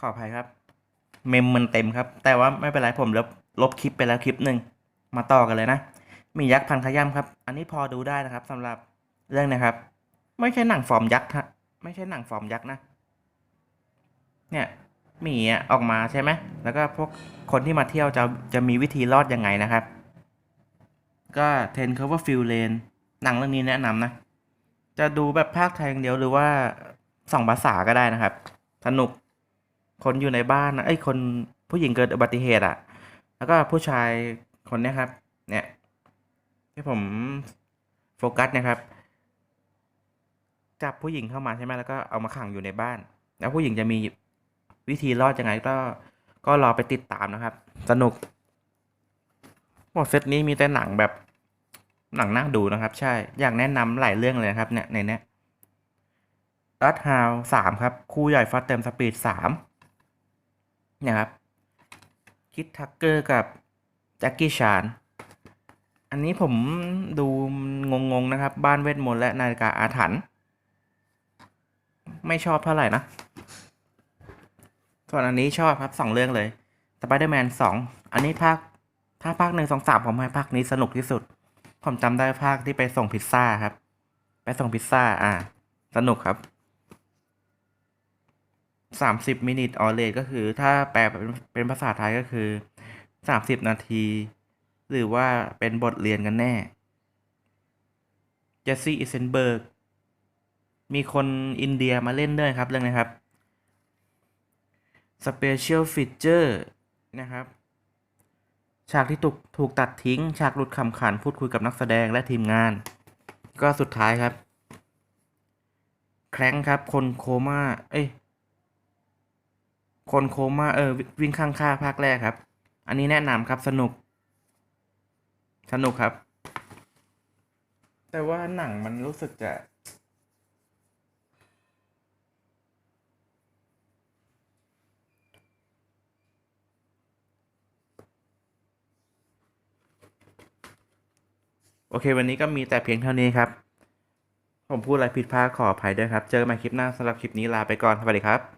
ขออภัยครับ เมมมันเต็มครับ แต่ว่าไม่เป็นไรผมลบลบคลิปไปแล้วคลิปหนึ่งมาต่อกันเลยนะ มียักษ์พันขย้ำครับ อันนี้พอดูได้นะครับสำหรับเรื่องนะครับ ไม่ใช่หนังฟอร์มยักษ์ฮะไม่ใช่หนังฟอร์มยักษ์นะ เนี่ยหมีอะออกมาใช่ไหมแล้วก็พวกคนที่มาเที่ยวจะจะมีวิธีรอดยังไงนะครับ ก็เทน cover field lane หนังเรื่องนี้แนะนำนะ จะดูแบบภาคไทยอย่างเดียวหรือว่าสองภาษาก็ได้นะครับ สนุก คนอยู่ในบ้านนะเอ้คนผู้หญิงเกิดอุบัติเหตุอะแล้วก็ผู้ชายคนนี้ครับ เนี่ย ที่ผมโฟกัสนะครับ จับผู้หญิงเข้ามาใช่ไหมแล้วก็เอามาขังอยู่ในบ้าน แล้วผู้หญิงจะมีวิธีรอดยังไงก็ ก็รอไปติดตามนะครับ สนุกหมดเซตนี้มีแต่หนังแบบหนังน่าดูนะครับ ใช่ อยากแนะนำหลายเรื่องเลยครับ เนี่ยในเนี้ยรัดฮาวสามครับ คู่ใหญ่ฟัดเต็มสปีดสาม นี่ยครับคิดทักเกอร์กับแจ็คกี้ชาน อันนี้ผมดูงงๆนะครับ บ้านเวทมนต์และนาฬิกาอาถรรพ์ไม่ชอบเท่าไหร่นะ ส่วนอันนี้ชอบครับสองเรื่องเลย Spider-Man สองอันนี้ภาคถ้าภาคหนึ่งสองสามผมให้ภาคนี้สนุกที่สุด ผมจำได้ภาคที่ไปส่งพิซซ่าครับ ไปส่งพิซซ่าอ่า สนุกครับ สามสิบมินิทออเลก็คือ ถ้าแปลเป็นเป็นภาษาไทยก็คือสามสิบนาที หรือว่าเป็นบทเรียนกันแน่เจสซี่อิเซนเบิร์กมีคนอินเดียมาเล่นด้วยครับ เรื่องนี้ครับ Special Feature นะครับ ฉากที่ถูกถูกตัดทิ้ง ฉากหลุดคำขันพูดคุยกับนักแสดงและทีมงาน ก็สุดท้ายครับ แคร้งครับ คนโคม่า เอ้ย คนโคม่าเออวิ่งข้างค่าภาคแรกครับ อันนี้แนะนำครับสนุก สนุกครับ แต่ว่าหนังมันรู้สึกจะโอเค วันนี้ก็มีแต่เพียงเท่านี้ครับ ผมพูดอะไรผิดพลาดขออภัยด้วยครับ เจอกันใหม่คลิปหน้าสำหรับคลิปนี้ลาไปก่อน สวัสดีครับ